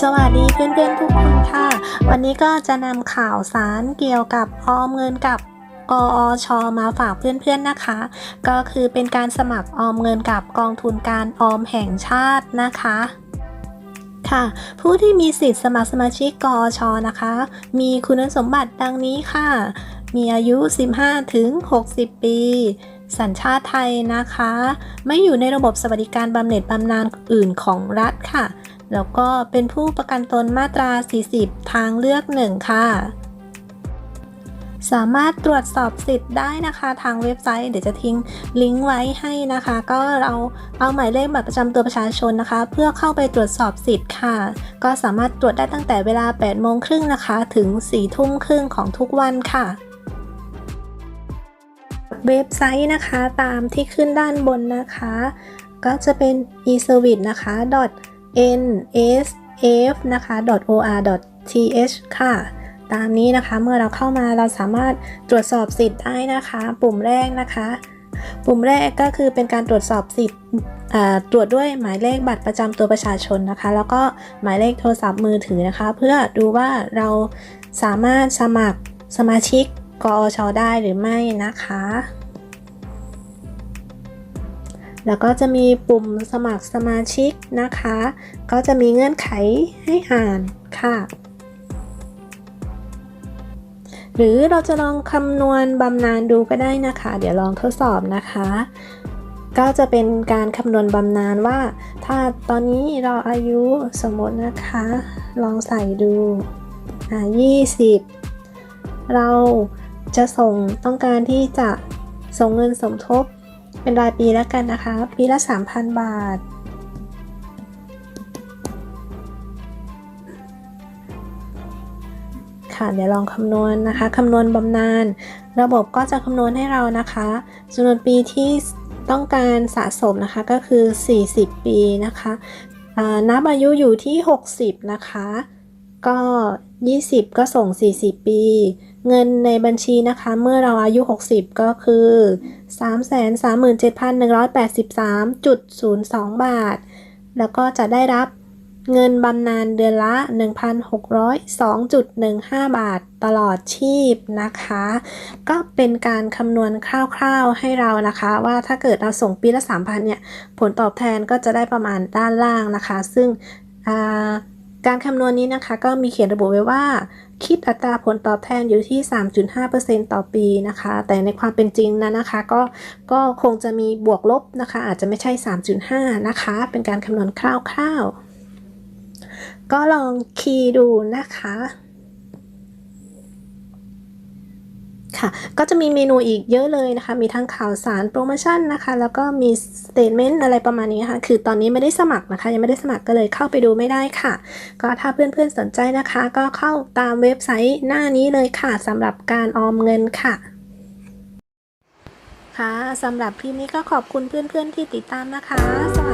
สวัสดีเพื่อนๆทุกคนค่ะ วันนี้ก็จะนำข่าวสารเกี่ยวกับออมเงินกับกอชอมาฝากเพื่อนๆนะคะ ก็คือเป็นการสมัครออมเงินกับกองทุนการออมแห่งชาตินะคะค่ะ ผู้ที่มีสิทธิ์สมัครสมาชิกกอชอนะคะ มีคุณสมบัติดังนี้ค่ะ มีอายุ 15 ถึง 60 ปี สัญชาติไทยนะคะ ไม่อยู่ในระบบสวัสดิการบำเหน็จบำนาญอื่นของรัฐค่ะ แล้วก็เป็นผู้ประกันตนมาตรา 40 ทางเลือกหนึ่งค่ะ สามารถตรวจสอบสิทธิ์ได้นะคะทางเว็บไซต์ เดี๋ยวจะทิ้งลิงก์ไว้ให้นะคะ ก็เราเอาหมายเลขบัตรประจำตัวประชาชนนะคะ เพื่อเข้าไปตรวจสอบสิทธิ์ค่ะ ก็สามารถตรวจได้ตั้งแต่เวลา 8 โมงครึ่งนะคะ ถึง 4 ทุ่มครึ่งของทุกวันค่ะ เว็บไซต์นะคะตามที่ขึ้นด้านบนนะคะ ก็จะเป็น e-service นะคะ nsf นะคะ or.th ค่ะ ตามนี้นะคะเมื่อเราเข้ามาเราสามารถตรวจสอบสิทธิ์ได้นะคะ ปุ่มแรกนะคะ ปุ่มแรกก็คือเป็นการตรวจสอบสิทธิ์ตรวจด้วยหมายเลขบัตรประจำตัวประชาชนนะคะ แล้วก็หมายเลขโทรศัพท์มือถือนะคะ เพื่อดูว่าเราสามารถสมัครสมาชิกกอชได้หรือไม่นะคะ แล้วก็จะมีปุ่มสมัครสมาชิกนะคะ ก็จะมีเงื่อนไขให้อ่านค่ะ หรือเราจะลองคำนวณบำนาญดูก็ได้นะคะ เดี๋ยวลองทดสอบนะคะ ก็จะเป็นการคำนวณบำนาญว่า ถ้าตอนนี้เราอายุสมมตินะคะ ลองใส่ดูอ่า20 เราจะส่งต้องการที่จะส่งเงินสมทบ เป็นรายปีแล้วกันนะคะ ปีละ 3,000 บาท ค่ะเดี๋ยวลองคำนวณนะคะคำนวณบำนาญระบบก็จะคำนวณให้เรานะคะจำนวนปีที่ต้องการสะสมนะคะก็คือ 40 ปีนะคะนับอายุอยู่ที่ 60 นะคะ ก็ 20 ก็ส่ง 40 ปี เงินในบัญชีนะคะ เมื่อเราอายุ 60 ก็คือ 337,183.02 บาท แล้วก็จะได้รับเงินบำนาญเดือนละ 1,602.15 บาทตลอดชีพนะคะ ก็เป็นการคำนวณคร่าวๆให้เรานะคะ ว่าถ้าเกิดเราส่งปีละ 3,000 เนี่ย ผลตอบแทนก็จะได้ประมาณด้านล่างนะคะ ซึ่งอ่า การคำนวณนี้นะคะก็มีเขียนระบุไว้ว่า คิดอัตราผลตอบแทนอยู่ที่ 3.5%ต่อปีนะคะ แต่ในความเป็นจริงนะนะคะ ก็ก็คงจะมีบวกลบนะคะ อาจจะไม่ใช่ 3.5 นะคะ เป็นการคำนวณคร่าวๆ ก็ลองคีย์ดูนะคะ ค่ะ ก็จะมีเมนูอีกเยอะเลยนะคะ มีทั้งข่าวสารโปรโมชั่นนะคะ แล้วก็มีสเต t เมนต์อะไรประมาณนี้ค่ะ คือตอนนี้ไม่ได้สมัครนะคะ ยังไม่ได้สมัครก็เลยเข้าไปดูไม่ได้ค่ะ ก็ถ้าเพื่อนๆสนใจนะคะ ก็เข้าตามเว็บไซต์หน้านี้เลยค่ะสำหรับการออมเงินค่ะค่ะสำหรับคลิปนี้ก็ขอบคุณเพื่อนๆที่ติดตามนะคะสวัสดีค่ะ